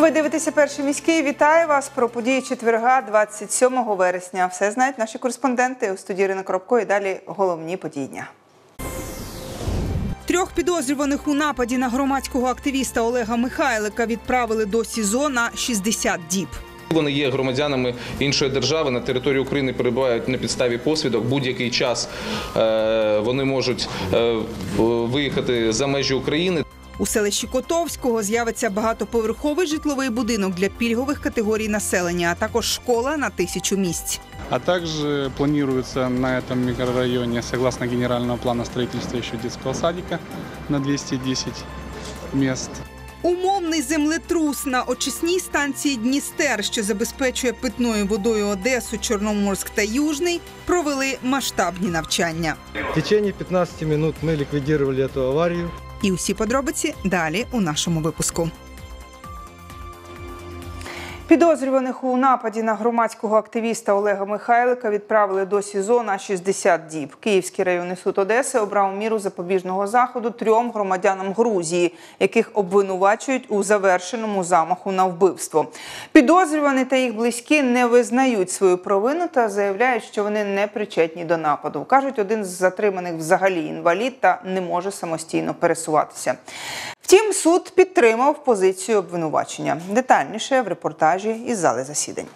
Ви дивитеся перший міський. Вітаю вас про події четверга, 27 вересня. Все знають наші кореспонденти у студії Ірина Коробко і далі головні події дня. Трьох підозрюваних у нападі на громадського активіста Олега Михайлика відправили до СІЗО на 60 діб. Вони є громадянами іншої держави на території України перебувають на підставі посвідок. Будь-який час е, вони можуть е, виїхати за межі України. У селищі Котовського з'явиться багатоповерховий житловий будинок для пільгових категорій населення, а також школа на тисячу місць. А также планируется на этом микрорайоне, согласно генерального плана строительства еще детского садика на 210 мест. Умовний землетрус на очисній станції Дністер, що забезпечує питною водою Одесу, Чорноморськ та Южний, провели масштабні навчання. В течение 15 минут мы ликвидировали эту аварию. І усі подробиці далі у нашому випуску. Підозрюваних у нападі на громадського активіста Олега Михайлика відправили до СІЗО на 60 діб. Київський районний суд Одеси обрав міру запобіжного заходу трьом громадянам Грузії, яких обвинувачують у завершеному замаху на вбивство. Підозрювані та їх близькі не визнають свою провину та заявляють, що вони не причетні до нападу. кажуть, один з затриманих взагалі інвалід та не може самостійно пересуватися. Втім, суд підтримав позицію обвинувачення. Детальніше в репортажі із зали засідань.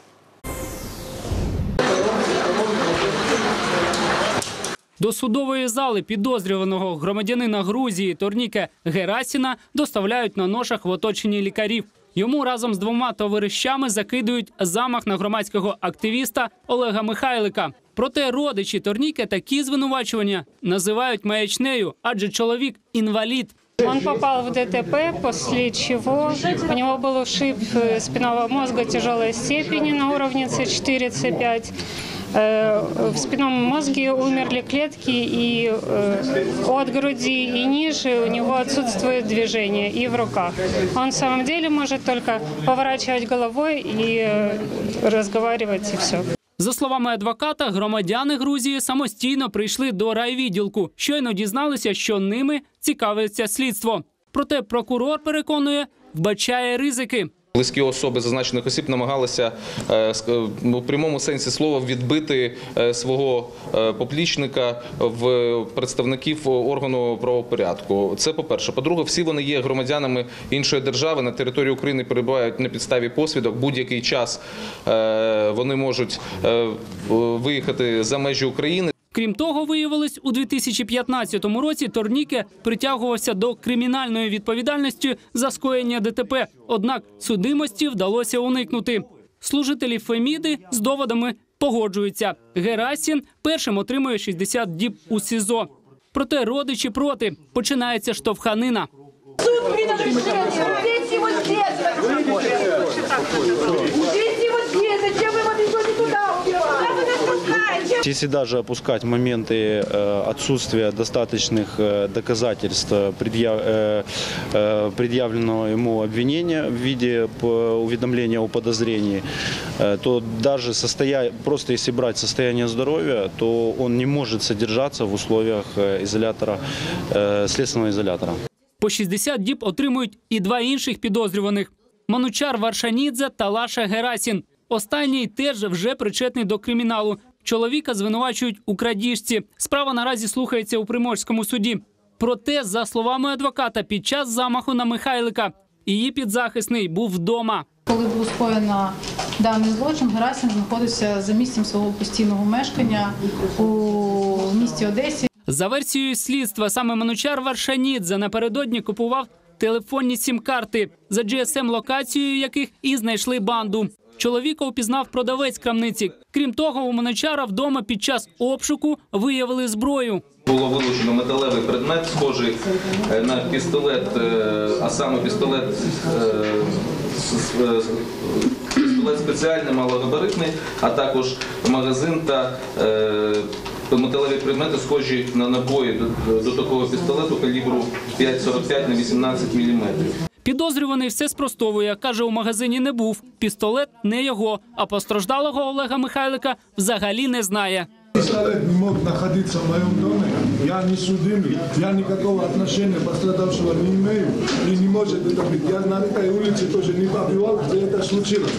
До судової зали підозрюваного громадянина Грузії Торніке Герасіна доставляють на ношах в оточенні лікарів. Йому разом з двома товаришами закидують замах на громадського активіста Олега Михайлика. Проте родичі Торніке такі звинувачування називають маячнею, адже чоловік інвалід. Он попал в ДТП, после чего у него был ушиб э, спинного мозга тяжелой степени на уровне С4, С5. Э, В спинном мозге умерли клетки, и э, от груди и ниже у него отсутствует движение и в руках. Он в самом деле может только поворачивать головой и э, разговаривать, и все. За словами адвоката, громадяни Грузії самостійно прийшли до райвідділку. Щойно дізналися, що ними цікавиться слідство. Проте прокурор переконує, вбачає ризики. Близькі особи зазначених осіб намагалися е, у прямому сенсі слова відбити е, свого е, поплічника в представників органу правопорядку. Це по-перше. По-друге, всі вони є громадянами іншої держави на території України перебувають на підставі посвідок. Будь-який час е, вони можуть е, виїхати за межі України. Крім того, виявилось, у 2015 році Торніке притягувався до кримінальної відповідальності за скоєння ДТП. Однак судимості вдалося уникнути. Служителі Феміди з доводами погоджуються. Герасін першим отримує 60 діб у СІЗО. Проте родичі проти починається штовханина. Суд Если даже опускать моменты э, отсутствия достаточных э, доказательств э, предъяв- э, э, предъявленного ему обвинения в виде п- уведомления о подозрении, э, то даже состоя... просто если брать состояние здоровья, то он не может содержаться в условиях э, изолятора, э, следственного изолятора. По 60 діб отримують і два інших підозрюваних: Манучар Варшанідзе та Лаша Герасін. Останній теж вже причетний до криміналу. Чоловіка звинувачують у крадіжці. Справа наразі слухається у приморському суді. Проте, за словами адвоката, під час замаху на Михайлика її підзахисний був вдома. Коли було скоєно даний злочин, Герасин знаходився за місцем свого постійного мешкання у місті Одесі. За версією слідства, саме Манучар Варшанідзе напередодні купував телефонні сім-карти, за GSM-локацією яких і знайшли банду. Чоловіка упізнав продавець крамниці. Крім того, у Манучара вдома під час обшуку виявили зброю. Було вилучено металевий предмет, схожий е, на пістолет, е, а саме пістолет, е, пістолет спеціальний, малогабаритний, а також магазин та металеві предмети, схожі на набої до такого пістолету калібру 5,45 на 18 мм. Підозрюваний все спростовує. Каже, у магазині не був. Пістолет не його. А постраждалого Олега Михайлика взагалі не знає. Пистолет не мог находиться в моем доме. Я не судимый, я никакого отношения пострадавшего не имею и не может это быть. Я на этой улице тоже не побывал, где это случилось.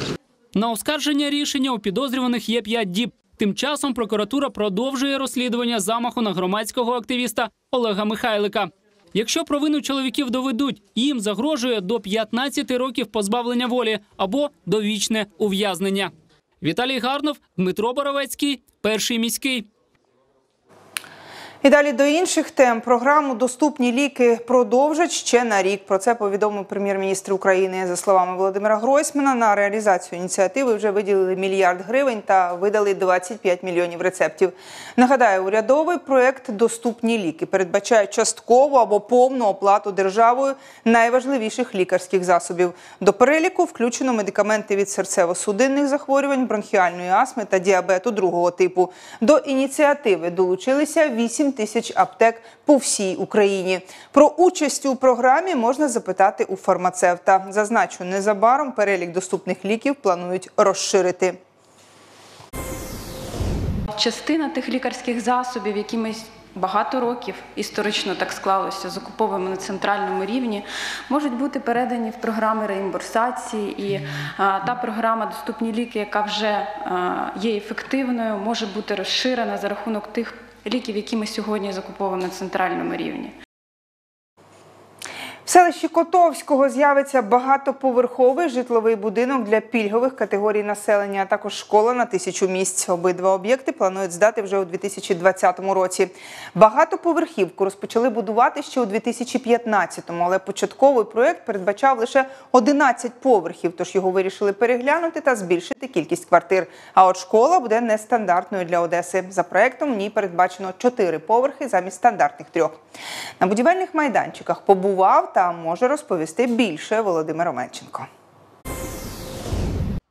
На оскарження рішення у підозрюваних є 5 діб. Тим часом прокуратура продовжує розслідування замаху на громадського активіста Олега Михайлика. Якщо провину чоловіків доведуть, їм загрожує до 15 років позбавлення волі або довічне ув'язнення. Віталій Гарнов, Дмитро Боровецький, перший міський. І далі до інших тем. Програму Доступні ліки продовжать ще на рік. Про це повідомив прем'єр-міністр України. За словами Володимира Гройсмана, на реалізацію ініціативи вже виділили мільярд гривень та видали 25 мільйонів рецептів. Нагадаю, урядовий проект Доступні ліки передбачає часткову або повну оплату державою найважливіших лікарських засобів. До переліку включено медикаменти від серцево-судинних захворювань, бронхіальної астми та діабету другого типу. До ініціативи долучилися 8 тисяч аптек по всій Україні. Про участь у програмі можна запитати у фармацевта. Зазначу, незабаром перелік доступних ліків планують розширити. Частина тих лікарських засобів, які ми багато років історично так склалося, закуповуємо на центральному рівні, можуть бути передані в програми реімбурсації. І а, та програма Доступні ліки, яка вже а, є ефективною, може бути розширена за рахунок тих ліків, які ми сьогодні закуповуємо на центральному рівні. В селищі Котовського з'явиться багатоповерховий житловий будинок для пільгових категорій населення, а також школа на тисячу місць. Обидва об'єкти планують здати вже у 2020 році. Багатоповерхівку розпочали будувати ще у 2015-му, але початковий проєкт передбачав лише 11 поверхів, тож його вирішили переглянути та збільшити кількість квартир. А от школа буде нестандартною для Одеси. За проєктом в ній передбачено 4 поверхи замість стандартних трьох. На будівельних майданчиках побував та може розповісти більше Володимир Омельченко.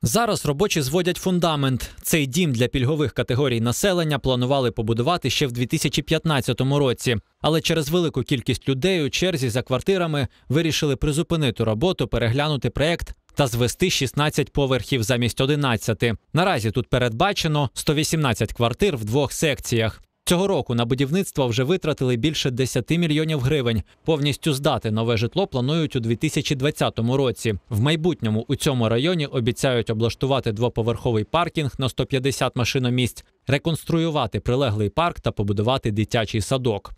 Зараз робочі зводять фундамент. Цей дім для пільгових категорій населення планували побудувати ще в 2015 році. Але через велику кількість людей у черзі за квартирами вирішили призупинити роботу, переглянути проект та звести 16 поверхів замість 11. Наразі тут передбачено 118 квартир в двох секціях. Цього року на будівництво вже витратили більше 10 мільйонів гривень. Повністю здати нове житло планують у 2020 році. В майбутньому у цьому районі обіцяють облаштувати двоповерховий паркінг на 150 машиномісць, реконструювати прилеглий парк та побудувати дитячий садок.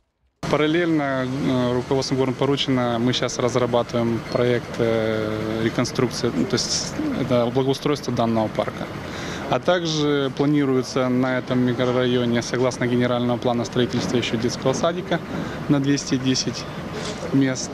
Параллельно э, руководством города поручено, мы сейчас разрабатываем проект э, реконструкции, ну, то есть это благоустройство данного парка. А также планируется на этом микрорайоне, согласно генерального плана строительства еще детского садика на 210 мест.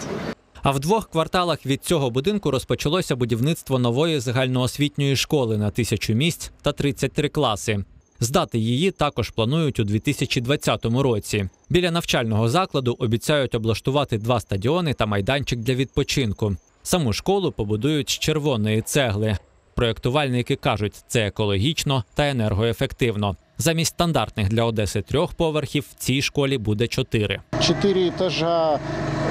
А в двох кварталах від цього будинку розпочалося будівництво нової загальноосвітньої школи на тисячу місць та 33 класи. Здати її також планують у 2020 році. Біля навчального закладу обіцяють облаштувати два стадіони та майданчик для відпочинку. Саму школу побудують з червоної цегли. Проєктувальники кажуть, це екологічно та енергоефективно. Замість стандартних для Одеси трьох поверхів в цій школі буде чотири. Четыре этажа.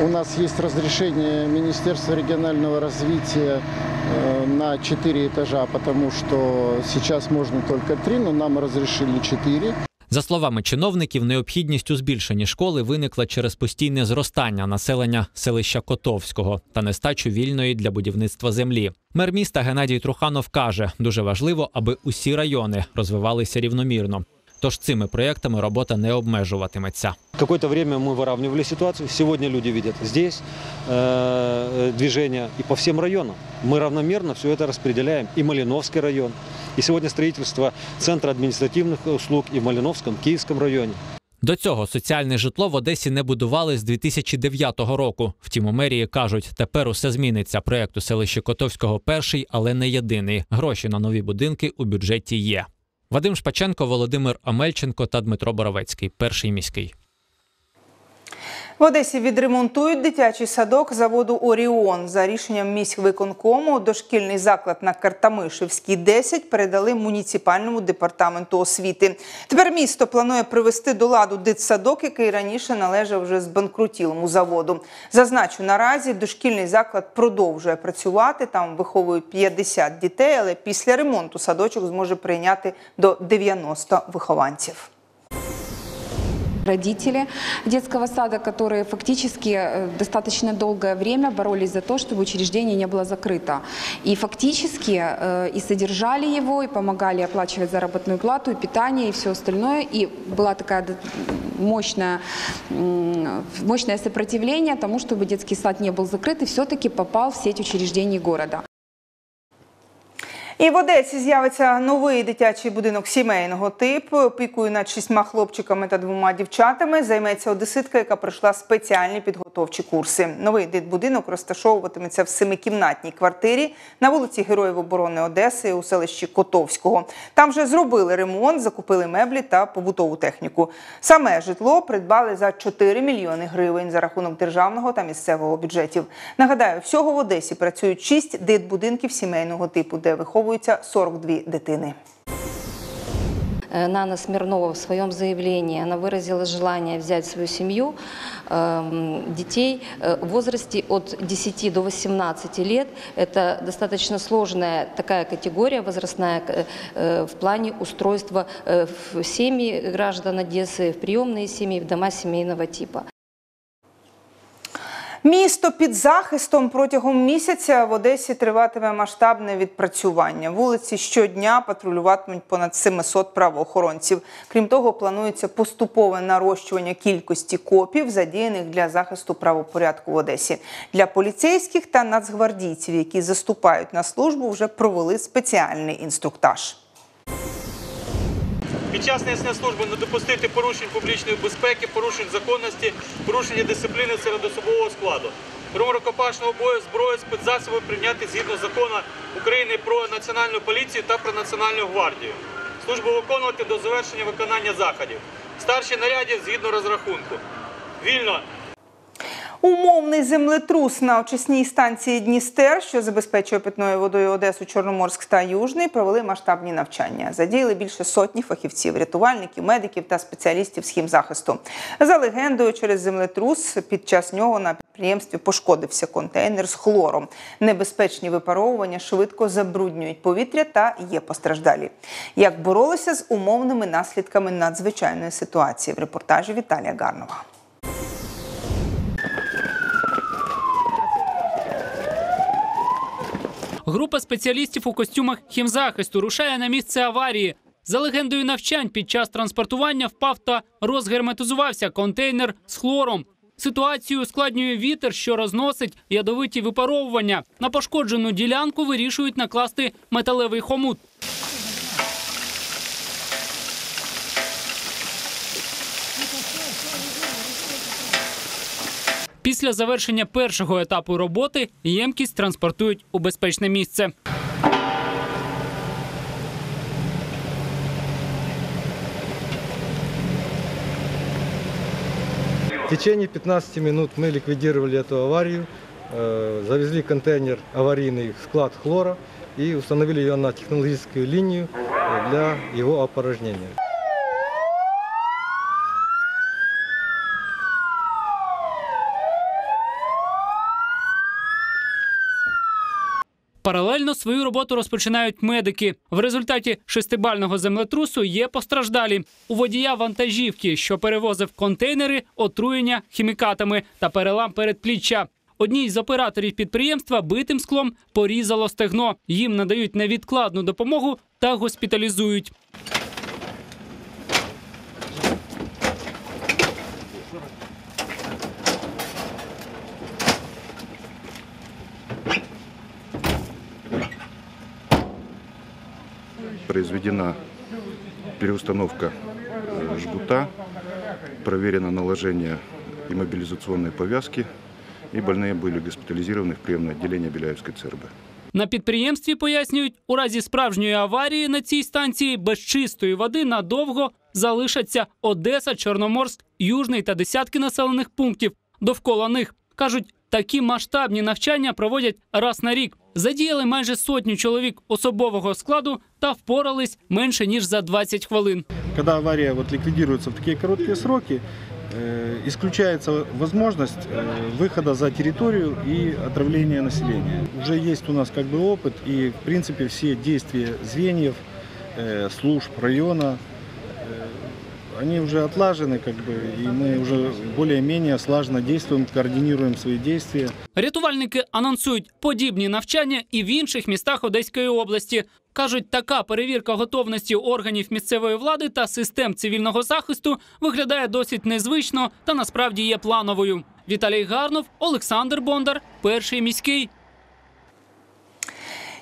У нас есть разрешение Министерства регионального развития э, на четыре этажа, потому что сейчас можно только три, но нам разрешили четыре. За словами чиновників, необхідність у збільшенні школи виникла через постійне зростання населення селища Котовського та нестачу вільної для будівництва землі. Мер міста Геннадій Труханов каже, дуже важливо, аби усі райони розвивалися рівномірно. Тож цими проєктами робота не обмежуватиметься. Какое-то время мы выравнивали ситуацию. Сегодня люди видят здесь э, движение и по всем районам. Мы равномерно все это распределяем. И Малиновский район. И сегодня строительство Центра административных услуг и в Малиновском, Киевском районе. До цього соціальне житло в Одесі не будували з 2009 року. Втім, у мерії кажуть, тепер усе зміниться. Проєкт у селищі Котовського перший, але не єдиний. Гроші на нові будинки у бюджеті є. Вадим Шпаченко, Володимир Амельченко та Дмитро Боровецький. Перший міський. В Одесі відремонтують дитячий садок заводу Оріон. За рішенням міськвиконкому дошкільний заклад на Картамишевській 10 передали муніципальному департаменту освіти. Тепер місто планує привести до ладу дитсадок, який раніше належав вже збанкрутілому заводу. Зазначу, наразі дошкільний заклад продовжує працювати. Там виховують 50 дітей, але після ремонту садочок зможе прийняти до 90 вихованців. Родители детского сада, которые фактически э, достаточно долгое время боролись за то, чтобы учреждение не было закрыто. И фактически э, и содержали его, и помогали оплачивать заработную плату, и питание, и все остальное. И была такая мощная, мощное сопротивление тому, чтобы детский сад не был закрыт и все-таки попал в сеть учреждений города. І в Одесі з'явиться новий дитячий будинок сімейного типу. Опікою над шістьма хлопчиками та двома дівчатами займеться одеситка, яка пройшла спеціальні підготовчі курси. Новий дитбудинок розташовуватиметься в семикімнатній квартирі на вулиці Героїв оборони Одеси у селищі Котовського. Там вже зробили ремонт, закупили меблі та побутову техніку. Саме житло придбали за 4 мільйони гривень за рахунок державного та місцевого бюджетів. Нагадаю, всього в Одесі працюють 6 дитбудинків сімейного типу, де виховуються 42 дитини. Э, Нана Смирнова в своем заявлении, она выразила желание взять свою семью эм, детей э, в возрасте от 10 до 18 лет. Это достаточно сложная такая категория возрастная э, э, в плане устройства э, в семьи граждан Одессы, в приемные семьи, в дома семейного типа. Місто під захистом протягом місяця в Одесі триватиме масштабне відпрацювання. Вулиці щодня патрулюватимуть понад 700 правоохоронців. Крім того, планується поступове нарощування кількості копів, задіяних для захисту правопорядку в Одесі. Для поліцейських та нацгвардійців, які заступають на службу, вже провели спеціальний інструктаж. Під час несення служби не допустити порушень публічної безпеки, порушень законності, порушення дисципліни серед особового складу. При рукопашного бою зброю спецзасоби прийняти згідно закону України про національну поліцію та про національну гвардію. Службу виконувати до завершення виконання заходів. Старші нарядів згідно розрахунку. Вільно Умовний землетрус на очисній станції Дністер, що забезпечує питною водою Одесу, Чорноморськ та Южний, провели масштабні навчання. Задіяли більше сотні фахівців, рятувальників, медиків та спеціалістів з хімзахисту. За легендою, через землетрус під час нього на підприємстві пошкодився контейнер з хлором. Небезпечні випаровування швидко забруднюють повітря та є постраждалі. Як боролися з умовними наслідками надзвичайної ситуації в репортажі Віталія Гарнова. Група спеціалістів у костюмах хімзахисту рушає на місце аварії. За легендою навчань, під час транспортування впав та розгерметизувався контейнер з хлором. Ситуацію ускладнює вітер, що розносить ядовиті випаровування. На пошкоджену ділянку вирішують накласти металевий хомут. Після завершення першого етапу роботи ємкість транспортують у безпечне місце. В течение 15 минут мы ликвидировали эту аварию, э, завезли контейнер аварийный в склад хлора и установили ее на технологическую линию э, для его опорожнения. Паралельно свою роботу розпочинають медики. В результаті шестибального землетрусу є постраждалі. У водія вантажівки, що перевозив контейнери, отруєння хімікатами та перелам передпліччя. Одній з операторів підприємства битим склом порізало стегно. Їм надають невідкладну допомогу та госпіталізують. произведена переустановка э, жгута, проверено наложение иммобилизационной повязки, и больные были госпитализированы в приемное отделение Беляевской ЦРБ. На підприємстві пояснюють, у разі справжньої аварії на цій станції без чистої води надовго залишаться Одеса, Чорноморськ, Южний та десятки населених пунктів довкола них. Кажуть, такі масштабні навчання проводять раз на рік. Задіяли майже сотню чоловік особового складу та впорались менше ніж за 20 хвилин. Когда авария вот ликвидируется в такие короткие сроки, э, исключается возможность э, выхода за территорию и отравления населения. Уже есть у нас как бы опыт и в принципе все действия звеньев, э, служб района, э, они уже отлажены, как бы, и мы уже более-менее слаженно действуем, координируем свои действия. Рятувальники анонсують подібні навчання і в інших містах Одеської області. Кажуть, така перевірка готовності органів місцевої влади та систем цивільного захисту виглядає досить незвично та насправді є плановою. Віталій Гарнов, Олександр Бондар, перший міський.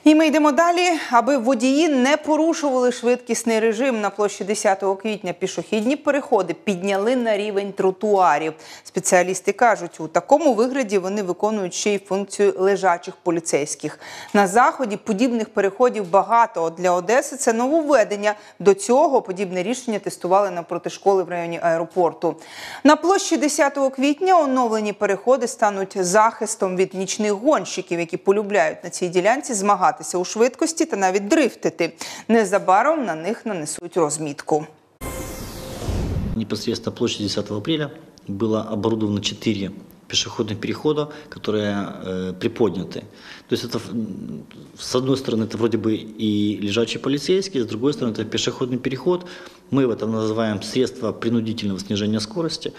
І ми йдемо далі, аби водії не порушували швидкісний режим на площі 10 квітня. Пішохідні переходи підняли на рівень тротуарів. Спеціалісти кажуть, у такому вигляді вони виконують ще й функцію лежачих поліцейських. На заході подібних переходів багато. От Для Одеси це нововведення. До цього подібне рішення тестували навпроти школи в районі аеропорту. На площі 10 квітня оновлені переходи стануть захистом від нічних гонщиків, які полюбляють на цій ділянці змагатися у швидкості та навіть дрифтити. Незабаром на них нанесуть розмітку. Непосредственно площадь 10 апреля было оборудовано 4 пешеходных перехода, которые э, приподняты. То есть это, м, с одной стороны, это вроде бы и лежачий полицейский, с другой стороны, это пешеходный переход. Мы это называем средство принудительного снижения скорости.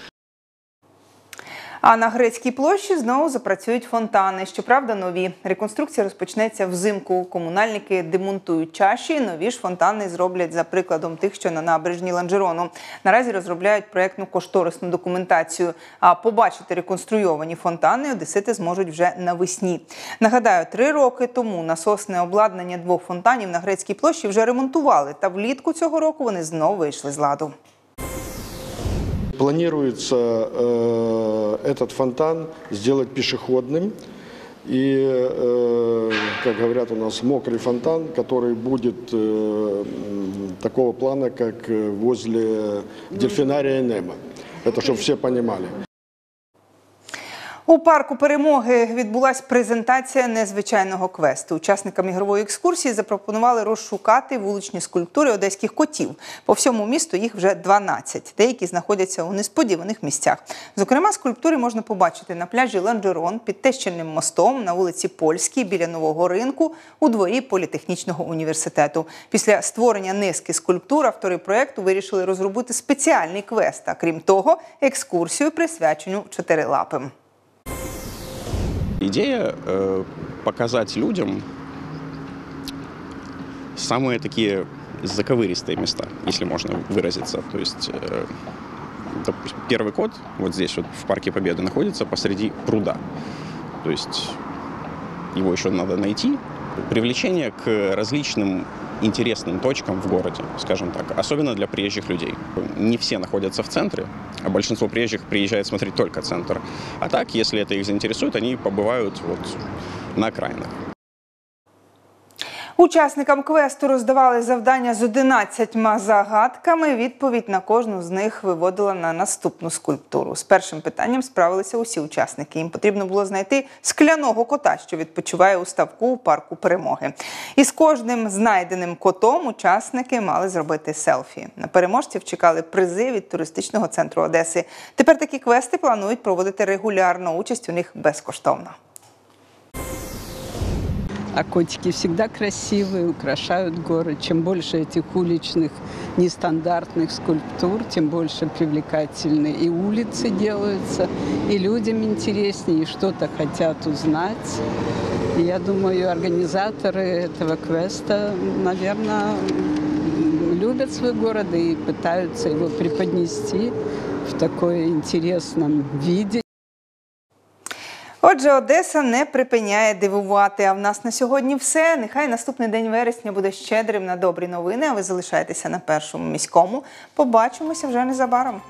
А на грецькій площі знову запрацюють фонтани. Щоправда, нові. Реконструкція розпочнеться взимку. Комунальники демонтують чаші. Нові ж фонтани зроблять за прикладом тих, що на набережні Ланжерону. Наразі розробляють проєктну кошторисну документацію. А побачити реконструйовані фонтани одесити зможуть вже навесні. Нагадаю, три роки тому насосне обладнання двох фонтанів на грецькій площі вже ремонтували. Та влітку цього року вони знову вийшли з ладу. Планируется э, этот фонтан сделать пешеходным. И, э, как говорят у нас, мокрый фонтан, который будет э, такого плана, как возле дельфинария Немо. Это чтобы все понимали. У парку перемоги відбулася презентація незвичайного квесту. Учасникам ігрової екскурсії запропонували розшукати вуличні скульптури одеських котів. По всьому місту їх вже 12. Деякі знаходяться у несподіваних місцях. Зокрема, скульптури можна побачити на пляжі Ланжерон, під Тещинним мостом, на вулиці Польській, біля нового ринку, у дворі політехнічного університету. Після створення низки скульптур автори проєкту вирішили розробити спеціальний квест. А крім того, екскурсію присвячену чотирилапим. Идея э, показать людям самые такие заковыристые места, если можно выразиться. То есть, э, допустим, первый код вот здесь вот в Парке Победы находится посреди пруда. То есть его еще надо найти. Привлечение к различным интересным точкам в городе, скажем так, особенно для приезжих людей. Не все находятся в центре, а большинство приезжих приезжает смотреть только центр. А так, если это их заинтересует, они побывают вот на окраинах. Учасникам квесту роздавали завдання з 11 загадками. Відповідь на кожну з них виводила на наступну скульптуру. З першим питанням справилися усі учасники. Їм потрібно було знайти скляного кота, що відпочиває у ставку у парку перемоги. І з кожним знайденим котом учасники мали зробити селфі. На переможців чекали призи від туристичного центру Одеси. Тепер такі квести планують проводити регулярно. Участь у них безкоштовна. А котики всегда красивые, украшают город. Чем больше этих уличных нестандартных скульптур, тем больше привлекательны и улицы делаются, и людям интереснее, и что-то хотят узнать. И я думаю, организаторы этого квеста, наверное, любят свой город и пытаются его преподнести в такой интересном виде. Отже, Одеса не припиняє дивувати. А в нас на сьогодні все. Нехай наступний день вересня буде щедрим на добрі новини. А ви залишайтеся на першому міському. Побачимося вже незабаром.